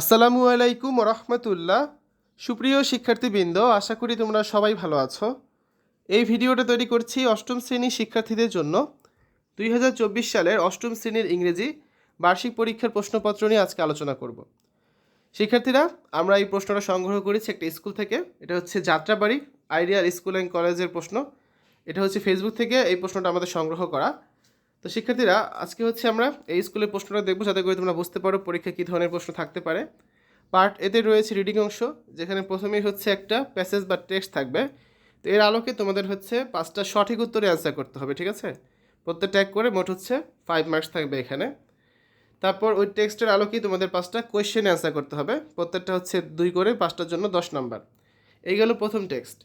আসসালামু আলাইকুম রহমতুল্লাহ সুপ্রিয় শিক্ষার্থীবৃন্দ, আশা করি তোমরা সবাই ভালো আছো। এই ভিডিওটা তৈরি করছি অষ্টম শ্রেণির শিক্ষার্থীদের জন্য। দুই হাজার চব্বিশ সালের অষ্টম শ্রেণির ইংরেজি বার্ষিক পরীক্ষার প্রশ্নপত্র নিয়ে আজকে আলোচনা করব। শিক্ষার্থীরা, আমরা এই প্রশ্নটা সংগ্রহ করেছি একটা স্কুল থেকে। এটা হচ্ছে যাত্রাবাড়ি আইডিয়াল স্কুল অ্যান্ড কলেজের প্রশ্ন। এটা হচ্ছে ফেসবুক থেকে এই প্রশ্নটা আমাদের সংগ্রহ করা। তো শিক্ষার্থীরা, আজকে হচ্ছে আমরা এই স্কুলের প্রশ্নটা দেখব, যাতে করে তোমরা বুঝতে পারো পরীক্ষা কী ধরনের প্রশ্ন থাকতে পারে। পার্ট এতে রয়েছে রিডিং অংশ, যেখানে প্রথমেই হচ্ছে একটা প্যাসেজ বা টেক্সট থাকবে। তো এর আলোকে তোমাদের হচ্ছে পাঁচটা সঠিক উত্তরে অ্যান্সার করতে হবে, ঠিক আছে? প্রত্যেকটা এক করে মোট হচ্ছে ফাইভ মার্কস থাকবে এখানে। তারপর ওই টেক্সটের আলোকেই তোমাদের পাঁচটা কোয়েশ্চেন অ্যান্সার করতে হবে। প্রত্যেকটা হচ্ছে দুই করে পাঁচটার জন্য দশ নাম্বার এই গেল প্রথম টেক্সট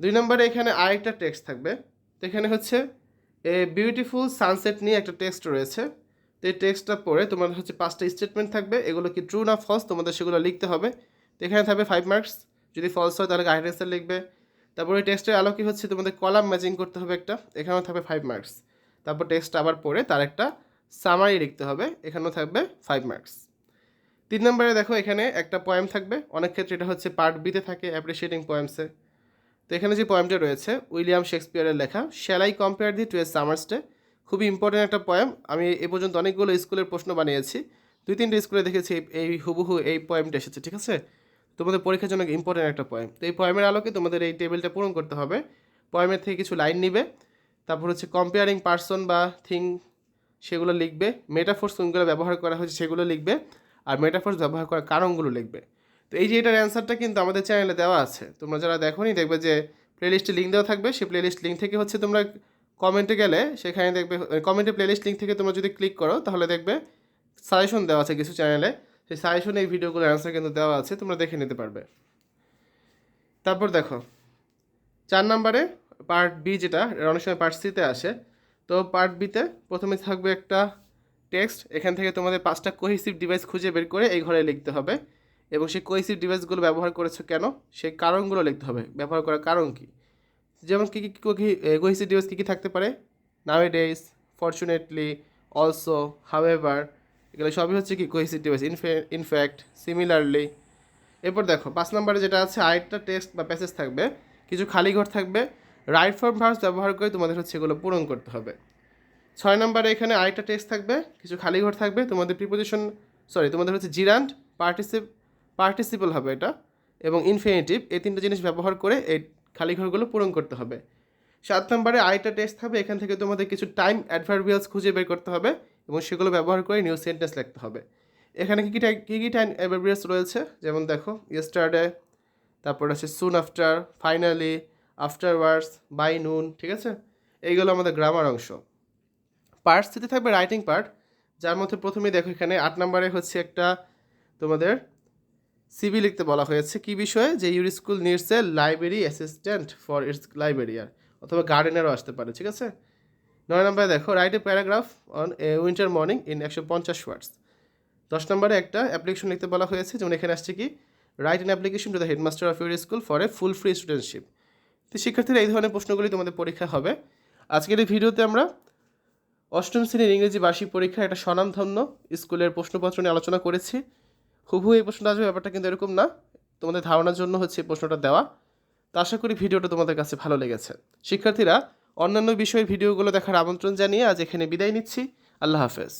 দুই নম্বরে এখানে আরেকটা টেক্সট থাকবে। তো এখানে হচ্ছে এ বিউটিফুল সানসেট নিয়ে একটা টেক্সট রয়েছে। তো এই টেক্সটটা পড়ে তোমাদের হচ্ছে পাঁচটা স্টেটমেন্ট থাকবে, এগুলো কি ট্রু না ফলস তোমাদের সেগুলো লিখতে হবে। তো এখানে থাকবে ফাইভ মার্কস যদি ফলস হয় তাহলে গাইড অ্যান্সার লিখবে। তারপরে টেক্সটের আলোকে হচ্ছে তোমাদের কলাম ম্যাচিং করতে হবে একটা, এখানেও থাকবে ফাইভ মার্কস তারপর টেক্সট আবার পড়ে তার একটা সামারি লিখতে হবে, এখানেও থাকবে ফাইভ মার্কস তিন নম্বরে দেখো এখানে একটা পয়েম থাকবে, অনেক ক্ষেত্রে এটা হচ্ছে পার্ট বিতে থাকে অ্যাপ্রিসিয়েটিং পয়েমসে তো এখানে যে পয়েমটা রয়েছে, উইলিয়াম শেক্সপিয়ারের লেখা shall I compare thee to a summer's day খুবই ইম্পর্টেন্ট একটা পয়েম আমি এ পর্যন্ত অনেকগুলো স্কুলের প্রশ্ন বানিয়েছি। দুই তিনটে স্কুলে দেখেছি, এই- হুবহু এই পয়েমটা এসেছে, ঠিক আছে? তোমাদের পরীক্ষার জন্য ইম্পর্টেন্ট একটা পয়েম তো এই পয়েমের আলোকে তোমাদের এই টেবিলটা পূরণ করতে হবে। পয়েমের থেকে কিছু লাইন নিবে। তারপর হচ্ছে কম্পেয়ারিং পার্সন বা থিং সেগুলো লিখবে। মেটাফোর্স কোনগুলো ব্যবহার করা হয়েছে সেগুলো লিখবে। আর মেটাফোর্স ব্যবহার করার কারণগুলো লিখবে। তো এই যে এটার অ্যান্সারটা কিন্তু আমাদের চ্যানেলে দেওয়া আছে। তোমরা যারা দেখোনি, দেখবে যে প্লেলিস্টে লিঙ্ক দেওয়া থাকবে। সেই প্লেলিস্ট লিঙ্ক থেকে হচ্ছে তোমরা কমেন্টে গেলে সেখানে দেখবে কমেন্টে প্লেলিস্ট লিঙ্ক থেকে তোমরা যদি ক্লিক করো, তাহলে দেখবে সাজেশন দেওয়া আছে কিছু চ্যানেলে সেই সাজেশনে এই ভিডিওগুলোর অ্যান্সার কিন্তু দেওয়া আছে, তোমরা দেখে নিতে পারবে। তারপর দেখো, চার নাম্বারে পার্ট বি যেটা অনেক সময় পার্ট সিতে আসে। তো পার্ট বিতে প্রথমে থাকবে একটা টেক্সট এখান থেকে তোমাদের পাঁচটা কোহিসিভ ডিভাইস খুঁজে বের করে এই ঘরে লিখতে হবে। এবং সেই কোহিসিভ ডিভাইসগুলো ব্যবহার করেছ কেন? সেই কারণগুলো লিখতে হবে। ব্যবহার করার কারণ কী? যেমন কী কী কোহিসিভ ডিভাইস কী কী থাকতে পারে? Nowadays fortunately also however এগুলো সবই হচ্ছে কি কোহিসিভ ডিভাইস ইনফ্যাক্ট সিমিলারলি এরপর দেখো, পাঁচ নম্বরে যেটা আছে, আরেকটা টেক্সট বা প্যাসেজ থাকবে, কিছু খালি ঘর থাকবে রাইট ফর্ম ভার্স ব্যবহার করে তোমাদের হচ্ছে এগুলো পূরণ করতে হবে। ছয় নম্বরে এখানে আরেকটা টেক্সট থাকবে, কিছু খালি ঘর থাকবে, তোমাদের প্রিপোজিশন সরি তোমাদের হচ্ছে জিরান্ট পার্টিসিপ পার্টিসিপল হবে এটা এবং ইনফিনিটিভ এই তিনটা জিনিস ব্যবহার করে এই খালি ঘরগুলো পূরণ করতে হবে। সাত নম্বরে আরেকটা টেস্ট থাকবে এখান থেকে তোমাদের কিছু টাইম অ্যাডভার্বিয়ালস খুঁজে বের করতে হবে এবং সেগুলো ব্যবহার করে নিউ সেন্টেন্স লিখতে হবে। এখানে কী কী কী কী টাইম অ্যাডভার্বিয়ালস রয়েছে? যেমন দেখো ইয়েস্টারডে তারপর আছে soon after finally afterwards by noon ঠিক আছে? এইগুলো আমাদের গ্রামার অংশ। পার্ট সিতে থাকবে রাইটিং পার্ট যার মধ্যে প্রথমেই দেখো এখানে আট নম্বরে হচ্ছে একটা তোমাদের সিবি লিখতে বলা হয়েছে কি বিষয়ে? যে your school needs a library assistant for its librarian অথবা গার্ডেনারও আসতে পারে, ঠিক আছে? নয় নম্বরে দেখো, write a paragraph on a winter morning in একশো পঞ্চাশ ওয়ার্ডস। দশ নম্বরে একটা অ্যাপ্লিকেশন লিখতে বলা হয়েছে, যেমন এখানে আসছে কি? Write an application to the headmaster of your school for a full free studentship. তো শিক্ষার্থীরা এই ধরনের প্রশ্নগুলি তোমাদের পরীক্ষা হবে। আজকের এই ভিডিওতে আমরা অষ্টম শ্রেণির ইংরেজি বার্ষিক পরীক্ষা একটা স্বনামধন্য স্কুলের প্রশ্নপত্র নিয়ে আলোচনা করেছি। হুবহু এই প্রশ্নটা আসবে, ব্যাপারটা কিন্তু এরকম না। তোমাদের ধারণার জন্য হচ্ছে এই প্রশ্নটা দেওয়া। তো আশা করি ভিডিওটা তোমাদের কাছে ভালো লেগেছে। শিক্ষার্থীরা, অন্যান্য বিষয়ে ভিডিওগুলো দেখার আমন্ত্রণ জানিয়ে আজ এখানে বিদায় নিচ্ছি। আল্লাহ হাফেজ।